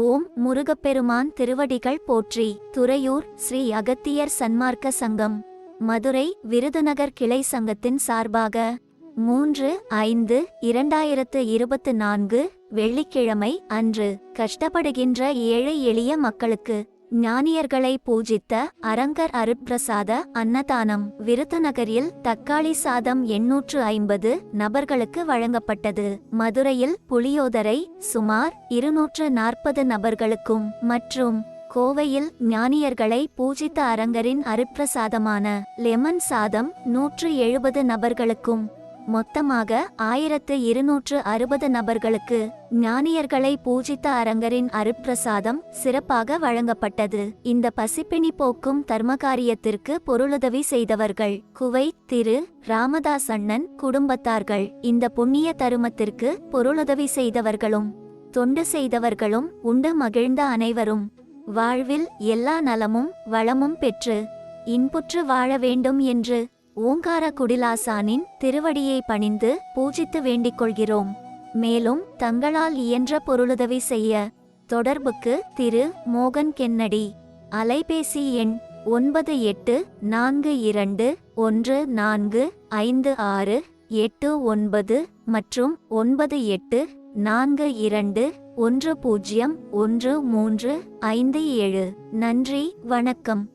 ஓம் முருகப்பெருமான் திருவடிகள் போற்றி. துறையூர் ஸ்ரீ அகத்தியர் சன்மார்க்க சங்கம். மதுரை விருதுநகர் கிளை சங்கத்தின் சார்பாக மூன்று ஐந்து இரண்டாயிரத்து இருபத்து நான்கு வெள்ளிக்கிழமை அன்று கஷ்டப்படுகின்ற ஏழை எளிய மக்களுக்கு ஞானியர்களை பூஜித்த அரங்கர் அருட்பிரசாத அன்னதானம் விருதுநகரில் தக்காளி சாதம் எண்ணூற்று ஐம்பது நபர்களுக்கு வழங்கப்பட்டது. மதுரையில் புளியோதரை சுமார் இருநூற்று நாற்பது நபர்களுக்கும் மற்றும் கோவையில் ஞானியர்களை பூஜித்த அரங்கரின் அருட்பிரசாதமான லெமன் சாதம் நூற்று எழுபது நபர்களுக்கும் மொத்தமாக ஆயிரத்து இருநூற்று அறுபது நபர்களுக்கு ஞானியர்களை பூஜித்த அரங்கரின் அருட்பிரசாதம் சிறப்பாக வழங்கப்பட்டது. இந்த பசிப்பிணி போக்கும் தர்மகாரியத்திற்கு பொருளுதவி செய்தவர்கள் குவை திரு. ராமதாஸ் அண்ணன் குடும்பத்தார்கள். இந்த புண்ணிய தருமத்திற்கு பொருளுதவி செய்தவர்களும் தொண்டு செய்தவர்களும் உண்டு மகிழ்ந்த அனைவரும் வாழ்வில் எல்லா நலமும் வளமும் பெற்று இன்புற்று வாழ வேண்டும் என்று ஓங்கார குடிலாசானின் திருவடியை பணிந்து பூஜித்து வேண்டிக் கொள்கிறோம். மேலும் தங்களால் இயன்ற பொருளுதவி செய்ய தொடர்புக்கு திரு. மோகன் கென்னடி. அலைபேசி எண் ஒன்பது எட்டு நான்கு இரண்டு ஒன்று நான்கு ஐந்து ஆறு எட்டு ஒன்பது மற்றும் ஒன்பது எட்டு நான்கு இரண்டு ஒன்று பூஜ்ஜியம் ஒன்று மூன்று ஐந்து ஏழு. நன்றி வணக்கம்.